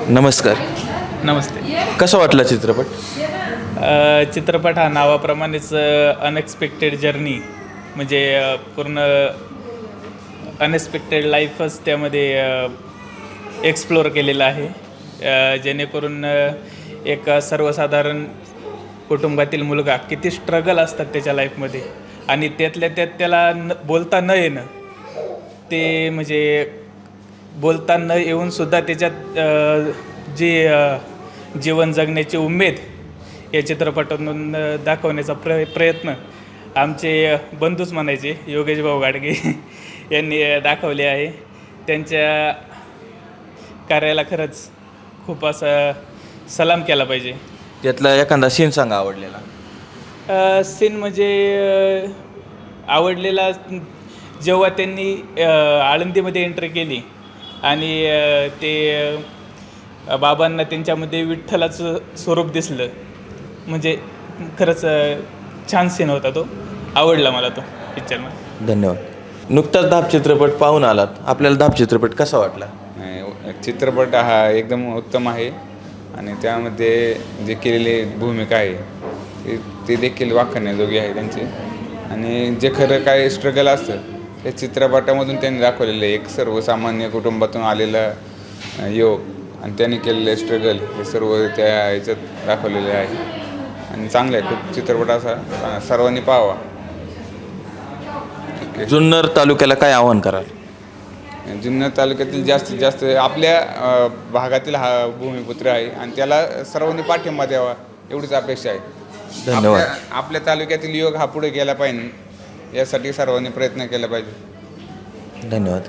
नमस्कार. नमस्ते. कसा वाटला चित्रपट? चित्रपट हा नावाप्रमाणेच अनएक्सपेक्टेड जर्नी म्हणजे पूर्ण अनएक्सपेक्टेड लाईफच त्यामध्ये एक्सप्लोअर केलेलं आहे. जेणेकरून एक सर्वसाधारण कुटुंबातील मुलगा किती स्ट्रगल असतात त्याच्या लाईफमध्ये आणि त्यातल्या त्यात त्याला न बोलता न येणं ते म्हणजे बोलता न येऊनसुद्धा त्याच्यात जी जीवन जगण्याची उमेद या चित्रपटातून दाखवण्याचा प्र प्रयत्न आमचे बंधूच म्हणायचे योगेश भाऊ गाडगे यांनी दाखवले आहे. त्यांच्या कार्याला खरंच खूप असा सलाम केला पाहिजे. त्यातला एखादा सीन सांगा आवडलेला. सीन म्हणजे आवडलेला जेव्हा त्यांनी आळंदीमध्ये एंट्री केली आणि ते बाबांना त्यांच्यामध्ये विठ्ठलाचं स्वरूप दिसलं म्हणजे खरंच छान सीन होता तो. आवडला मला तो पिक्चरमध्ये धन्यवाद. नुकताच धाप चित्रपट पाहून आलात. आपल्याला धाप चित्रपट कसा वाटला? नाही, चित्रपट हा एकदम उत्तम आहे आणि त्यामध्ये जे केलेली भूमिका आहे ते ते देखील वाखाणण्याजोगी आहे त्यांची. आणि जे खरं काय स्ट्रगल असतं ते चित्रपटामधून त्यांनी दाखवलेलं आहे एक सर्वसामान्य कुटुंबातून आलेला युवक आणि त्यांनी केलेलं स्ट्रगल हे सर्व त्या ह्याच्यात दाखवलेले आहे. आणि चांगलं आहे खूप चित्रपट असा सर्वांनी पाहावा. जुन्नर तालुक्याला काय आव्हान कराल? जुन्नर तालुक्यातील जास्तीत जास्त आपल्या भागातील हा भूमिपुत्र आहे आणि त्याला सर्वांनी पाठिंबा द्यावा एवढीच अपेक्षा आहे. धन्यवाद. आपल्या- तालुक्यातील युवक हा पुढे गेला पाहिजे. यासाठी सर्वांनी प्रयत्न केला पाहिजे. धन्यवाद.